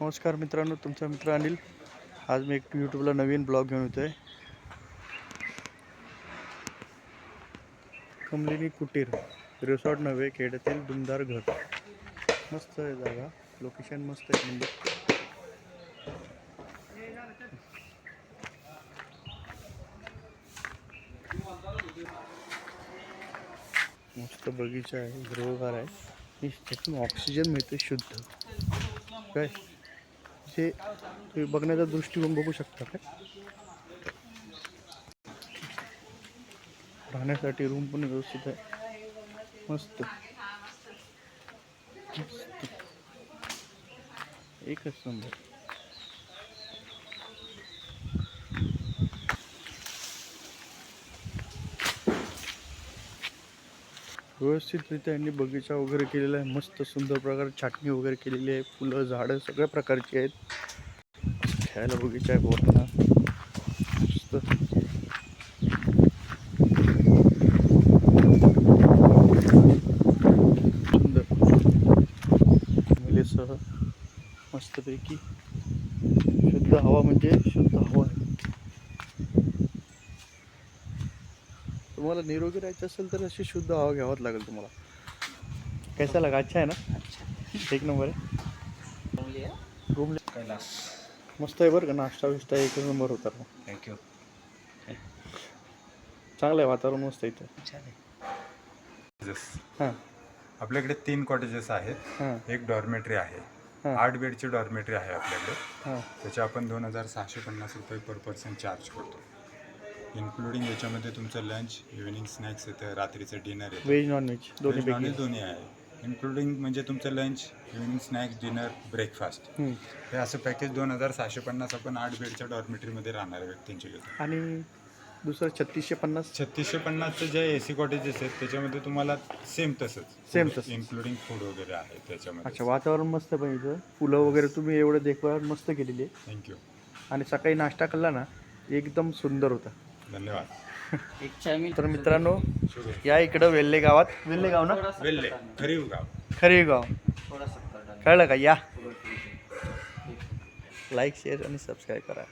नमस्कार मित्रांनो तुमचा मित्र अनिल. आज मी एक यूट्यूबला नवीन ब्लॉग घेऊन येतो आहे कमलिनी कुटीर रिसॉर्ट नव्हे खेड्यातील दुमदार घर. मस्त आहे जागा. लोकेशन मस्त आहे म्हणजे. मस्त बगीचा आहे हिरवगार आहे. त्यातून ऑक्सिजन मिळते शुद्ध. काय? ते तुम्ही बघण्याचा दृष्टिकोन बघू शकता काय? राहण्यासाठी रूम पण व्यवस्थित आहे. मस्त. मस्त. एकच नंबर व्यवस्थितरित्या यांनी बगीचा वगैरे केलेला आहे. मस्त सुंदर प्रकारे छाटणी वगैरे केलेली आहे. फुलं झाडं सगळ्या प्रकारची आहेत. खेळायला बगीचा आहे पोरांना. मस्त. सुंदर. फॅमिलीसह मस्तपैकी शुद्ध हवा म्हणजे शुद्ध हवा आहे तुम्हाला निरोगी राहायचं असेल तर अशी शुद्ध हवा घ्यावाच लागेल तुम्हाला. कैसा लगा? अच्छा आहे ना? एक नंबर आहे रूम कैलास. मस्त आहे बरं का नाश्ता विष्टा एक नंबर होता. थँक्यू चांगलं आहे वातावरण मस्त आहे इथं. हां. आपल्याकडे तीन कॉटेजेस आहेत. हां. एक डॉर्मेटरी आहे. हां. आठ बेडची डॉर्मेटरी आहे आपल्याकडे. हां. त्याचे आपण दोन हजार सहाशे पन्नास रुपये पर पर्सन चार्ज करतो. इन्क्लुडिंग याच्यामध्ये तुमचं लंच इव्हिनिंग स्नॅक्स येतं रात्रीचं डिनर येतं. व्हेज नॉन व्हेज दोन्ही पैकी. दोन्ही आहे. इन्क्लुडिंग म्हणजे तुमचं lunch evening snacks dinner breakfast hmm. हे असं पॅकेज दोन हजार सहाशे पन्नास आपण आठ बेडच्या डॉर्मेटरीमध्ये राहणाऱ्या व्यक्तींचे घेतो. आणि दुसरं छत्तीसशे पन्नास? छत्तीसशे पन्नासचे जे ए सी कॉटेजेस आहेत त्याच्यामध्ये तुम्हाला सेम तसंच. Same तसंच. इन्क्लुडिंग फूड वगैरे आहे त्याच्यामध्ये. अच्छा वातावरण मस्त पण इथं. फुलं वगैरे तुम्ही एवढं देखभाल मस्त केलेली आहे. थँक्यू आणि सकाळी नाश्ता खाल्ला ना एकदम सुंदर होता. धन्यवाद. तर मित्रांनो या इकडं वेल्ले गावात. वेल्ले गाव ना? वेल्ले खरीव गाव. खरे गाव. कळलं का? या. लाईक शेअर आणि सबस्क्राईब करा.